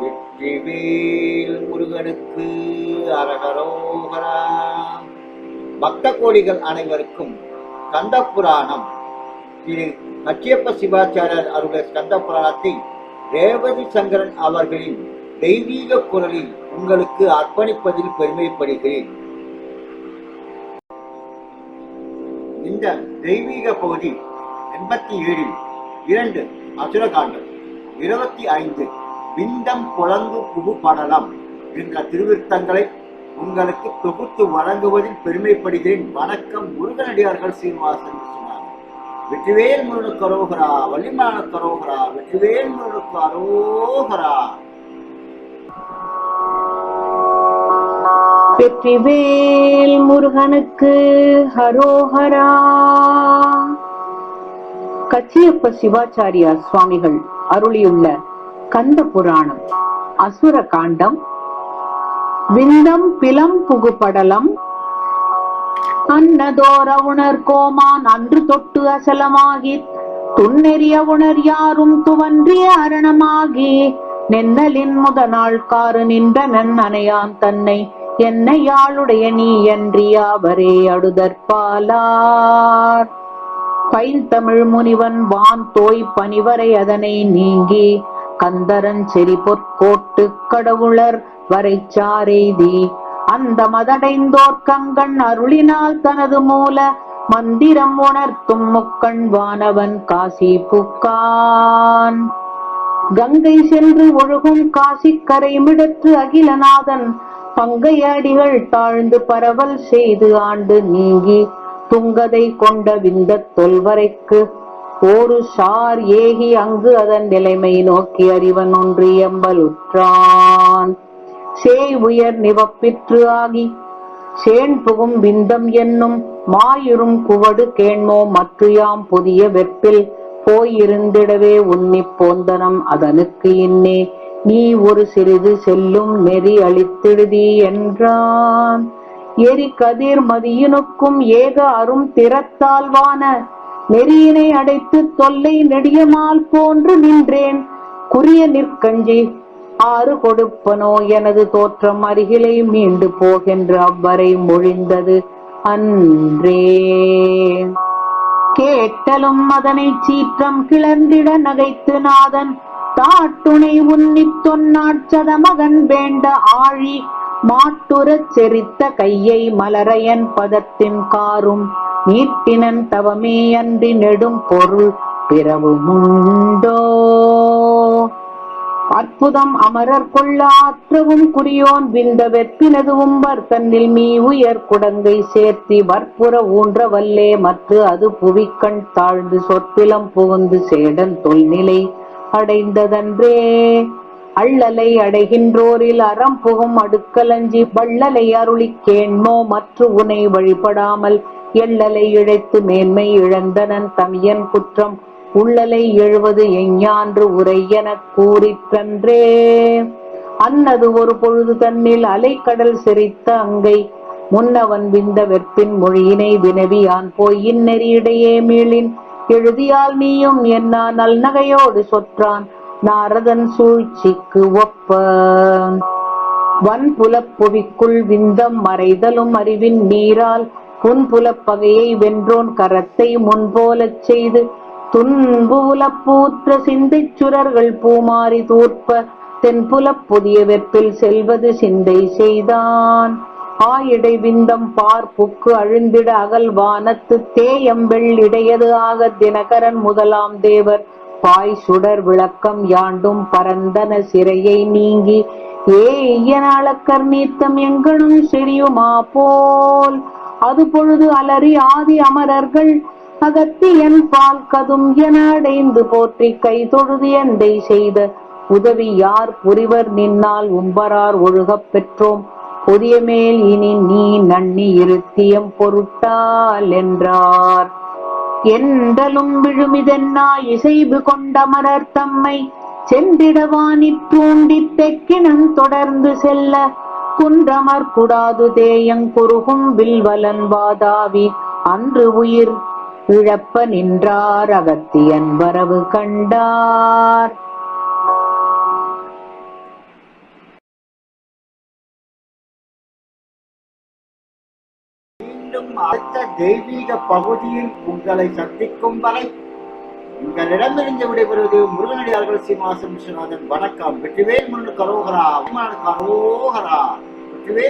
வெற்றிவேல் முருகனுக்கு அரகரோகரா. பக்த கோடிகள் அனைவருக்கும் கந்த புராணம் திரு கச்சியப்ப சிவாச்சாரியர் அருடைய ஸ்கந்த புராணத்தை ரேவதி சங்கரன் அவர்களின் தெய்வீக குரலில் உங்களுக்கு அர்ப்பணிப்பதில் பெருமைப்படுகிறேன். இந்த தெய்வீக பகுதி எண்பத்தி ஏழில் இரண்டு அசுரகாண்டம் இருபத்தி ஐந்து விந்தம் குழங்கு புகு படலம் என்ற திருவிருத்தங்களை உங்களுக்கு தொகுத்து வழங்குவதில் பெருமைப்படுகிறேன். வணக்கம் முருகனடியார்கள் சீனிவாசன் சொன்னார் வெற்றிவேல் முருகனுக்கு அரோகரா வள்ளிமானுக்கு அரோகரா வெற்றிவேல் முருகனுக்கு அரோகரா. வெற்றிவேல் முருகனுக்கு ஹரோஹரா கச்சியப்ப சிவாச்சாரியா சுவாமிகள் அருளியுள்ள கந்த புராணம் அசுர காண்டம். விந்தம் பிலம் புகுபடலம். அன்னதோர உணர் கோமான் அன்று தொட்டு அசலமாகி துன்னெறிய உணர் யாரும் துவன்றிய அரணமாகி நென்னலின் முதநாள் காரு நின்றனன் அணையான் தன்னை என்னை யாளுடைய நீ என்றியாவரே அடுதற்பாலார் பைல் தமிழ் முனிவன் வான் தோய் பனிவரை அதனை நீங்கி கந்தரன் செறி பொற்கோட்டு கடவுளர் வரைச்சாரெய்தி அந்த மதடைந்தோர் கங்கண் அருளினால் தனது மூல மந்திரம் உணர்த்தும் முக்கண் வானவன் காசி புக்கான். கங்கை சென்று ஒழுகும் காசிக்கரை மிடற்று அகிலநாதன் பங்கையாடிகள் தாழ்ந்து பரவல் செய்து ஆண்டு நீங்கி துங்கதை கொண்ட விந்த தொல்வரைக்கு ஒரு சார் ஏகி அங்கு அதன் நிலைமை நோக்கி அறிவன் ஒன்று எம்பலுற்றான் சேய் உயர் நிவப்பிற்று ஆகி சேன் புகும் விந்தம் என்னும் மாயுறும் குவடு கேண்மோ மற்றுயாம் புதிய வெப்பில் போயிருந்திடவே உன்னிப் போந்தனம் அதனுக்கு இன்னே. நீ ஒரு சிறிது செல்லும் நெறி அளித்திடுதி என்றான். எரி கதிர் மதியினுக்கும் ஏக அரும் திறத்தால்வான நெறியினை அடைத்து தொல்லை நெடியமால் போன்று நின்றேன். குறிய நிற்கஞ்சி ஆறு கொடுப்பனோ எனது தோற்றம் அருகிலே மீண்டு போகின்ற அவ்வரை மொழிந்தது அன்றே. கேட்டலும் அதனை சீற்றம் கிளர்ந்திட நகைத்து நாதன். தாட்டுணை உன்னித் தொன்னாட்சத மகன் வேண்ட ஆழி. மாட்டுறச் செரித்த கையை மலரையன் பதத்தின் காரும். நீட்டினன் தவமே அன்றி நெடும் பொருள் பிறவுமுண்டோ. அற்புதம் அமரர் கொள்ள ஆற்றவும் குறியோன் விந்த வெற்பினதுவும் தன்னில் மீ உயர் குடங்கை சேர்த்தி வற்புற ஊன்ற வல்லே மற்ற அது புவிக்கண் தாழ்ந்து சொற்பிலம் புகுந்து சேடன் தொல்நிலை அடைந்ததன்றே. அள்ளலை அடைகின்றோரில் அறம் புகும் அடுக்கலஞ்சி வள்ளலை அருளிக்கேண்மோ மற்ற உனை வழிபடாமல் எள்ளலை இழைத்து மேன்மை இழந்தனன் தமியன் குற்றம். உள்ளலை எழுவது எஞ்ஞான்று உரை எனக் கூறிற்றன்றே. அன்னது ஒரு பொழுது தன்னில் அலைக்கடல் சிரித்த அங்கை. முன்னவன் விந்த வெற்பின் மொழியினை வினவியான் போய் இந்நெறியிடையே மீளின். எழுதியால் நீயும் என்ன நல்நகையோடு சொற்றான். நாரதன் சூழ்ச்சிக்கு ஒப்ப. வன்புலப் புவிக்குள் விந்தம் மறைதலும் அறிவின் நீரால். புன்புலப் பகையை வென்றோன் கரத்தை முன்போலச் செய்து துன்புலப் பூத்த சிந்தைச் சுரர்கள் பூமாரி தூர்ப்ப தென்புலப் புதிய வெற்பில் செல்வது சிந்தை செய்தான். ஆயிடை விந்தம் பார்ப்புக்கு அழுந்திட அகல் வானத்து தேயம் வெள்ளிடையது ஆக தினகரன் முதலாம் தேவர். பாய் சுடர் விளக்கம் யாண்டும் பரந்தன சிறையை நீங்கி ஏ ஐயனாளக்கர் நீத்தம் எங்கனும் சிறியுமா போல். அது பொழுது அலறி ஆதி அமரர்கள் அகத்தியன் பால் கதும் என அடைந்து போற்றி கை தொழுது எந்தை செய்த உதவி யார் புரிவர்? நின்னால் உம்பரார் ஒழுகப் பெற்றோம். புதிய மேல் இனி நீ நன்னி இருத்தியம் பொருட்டால் என்றார். எந்தலும் விழுமிதென்னா இசைவு கொண்டமரர் தம்மை சென்றிடவானி தூண்டித் தெக்கினம் தொடர்ந்து செல்ல குன்றமர்குடாது தேயங் குறுகும் வில்வலன் வாதாவி. அன்று உயிர் இழப்ப நின்றார் அகத்தியன் வரவு கண்டார். மீண்டும் அடுத்த தெய்வீக பகுதியில் உங்களை சந்திக்கும் வரை உங்களிடமிருந்து விடைபெறுவது முருகனடியார்கள் சீமாசம் விஸ்வநாதன். வணக்கம். வெற்றிவேல் முன்னு கரோகரா. கரோகரா. வெற்றிவேல்